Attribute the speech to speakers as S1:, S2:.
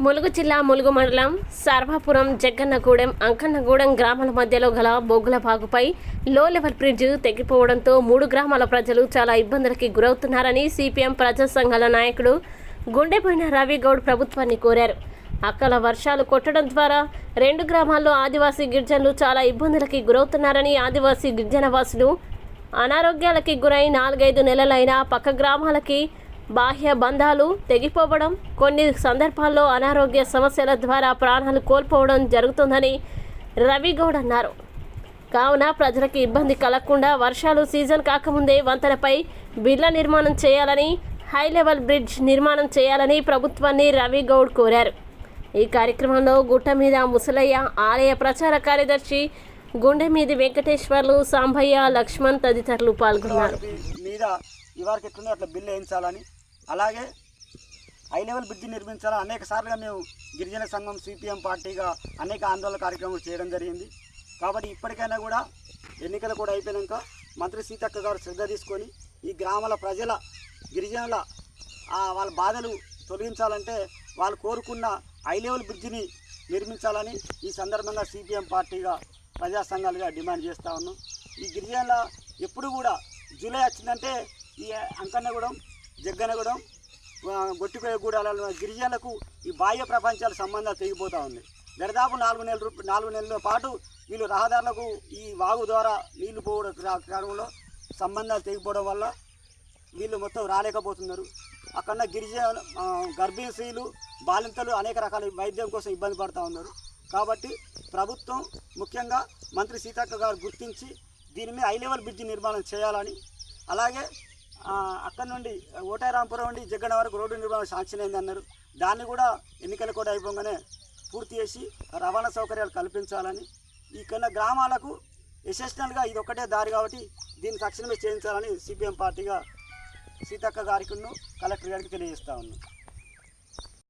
S1: ములుగు జిల్లా ములుగు మండలం సర్వాపురం జగ్గన్నగూడెం అంకన్నగూడెం గ్రామాల మధ్యలో గల బొగ్గుల బాగుపై లో లెవెల్ బ్రిడ్జ్ తెగిపోవడంతో మూడు గ్రామాల ప్రజలు చాలా ఇబ్బందులకి గురవుతున్నారని సిపిఎం ప్రజా సంఘాల నాయకుడు గుండెపోయిన రవిగౌడ్ ప్రభుత్వాన్ని కోరారు. అక్కల వర్షాలు కొట్టడం ద్వారా రెండు గ్రామాల్లో ఆదివాసీ గిరిజనులు చాలా ఇబ్బందులకి గురవుతున్నారని ఆదివాసీ గిరిజన వాసులు అనారోగ్యాలకి గురై నాలుగైదు నెలలైనా పక్క గ్రామాలకి బాహ్య బంధాలు తెగిపోవడం కొన్ని సందర్భాల్లో అనారోగ్య సమస్యల ద్వారా ప్రాణాలు కోల్పోవడం జరుగుతుందని రవిగౌడ్ అన్నారు. కావున ప్రజలకు ఇబ్బంది కలగకుండా వర్షాలు సీజన్ కాకముందే వంతెనపై బిర్ల నిర్మాణం చేయాలని హై లెవెల్ బ్రిడ్జ్ నిర్మాణం చేయాలని ప్రభుత్వాన్ని రవిగౌడ్ కోరారు. ఈ కార్యక్రమంలో గుట్ట మీద ముసలయ్య ఆలయ ప్రచార కార్యదర్శి గుండె మీది వెంకటేశ్వర్లు సాంబయ్య లక్ష్మణ్ తదితరులు పాల్గొన్నారు.
S2: మీద ఇవారికి ఎట్లుందో అట్లా బిల్లు వేయించాలని అలాగే హై లెవెల్ బ్రిడ్జి నిర్మించాలని అనేక సార్లుగా మేము గిరిజన సంఘం సిపిఎం పార్టీగా అనేక ఆందోళన కార్యక్రమాలు చేయడం జరిగింది. కాబట్టి ఇప్పటికైనా కూడా ఎన్నికలు కూడా అయిపోయాక మంత్రి సీతక్క గారు శ్రద్ధ తీసుకొని ఈ గ్రామాల ప్రజల గిరిజనుల వాళ్ళ బాధలు తొలగించాలంటే వాళ్ళు కోరుకున్న హై లెవెల్ బ్రిడ్జిని నిర్మించాలని ఈ సందర్భంగా సిపిఎం పార్టీగా ప్రజా సంఘాలుగా డిమాండ్ చేస్తూ ఉన్నాం. ఈ గిరిజనుల ఎప్పుడు కూడా జూలై వచ్చిందంటే ఈ అంకన్నగూడెం జగ్గనగూడెం ఆ, గొట్టికోయగూడాల గిరిజనులకు ఈ బాహ్య ప్రపంచాల సంబంధాలు తెగిపోతూ ఉంది దరిదాపు నాలుగు నెలల రూప నాలుగు నెలల పాటు వీళ్ళు రహదారులకు ఈ వాగు ద్వారా నీళ్ళు పోవడం క్రమంలో సంబంధాలు తెగిపోవడం వల్ల వీళ్ళు మొత్తం రాలేకపోతున్నారు. అక్కడ గిరిజన గర్భిణీ స్త్రీలు బాలింతలు అనేక రకాల వైద్యం కోసం ఇబ్బంది పడుతూ ఉన్నారు. కాబట్టి ప్రభుత్వం ముఖ్యంగా మంత్రి సీతక్క గారు గుర్తించి దీని మీద హై లెవెల్ బ్రిడ్జి నిర్మాణం చేయాలని అలాగే అక్కడ నుండి ఓటారాంపురం నుండి జగ్గడ వరకు రోడ్డు నిర్మాణం శాంక్షన్ అయింది అన్నారు. దాన్ని కూడా ఎన్నికలు కూడా అయిపోగానే పూర్తి చేసి రవాణా సౌకర్యాలు కల్పించాలని. ఈ గ్రామాలకు ఎసెషనల్గా ఇది ఒక్కటే దారి కాబట్టి దీన్ని తక్షణమే చేయించాలని సిపిఎం పార్టీగా సీతక్క గారికి కలెక్టర్ గారికి తెలియజేస్తా ఉన్నాం.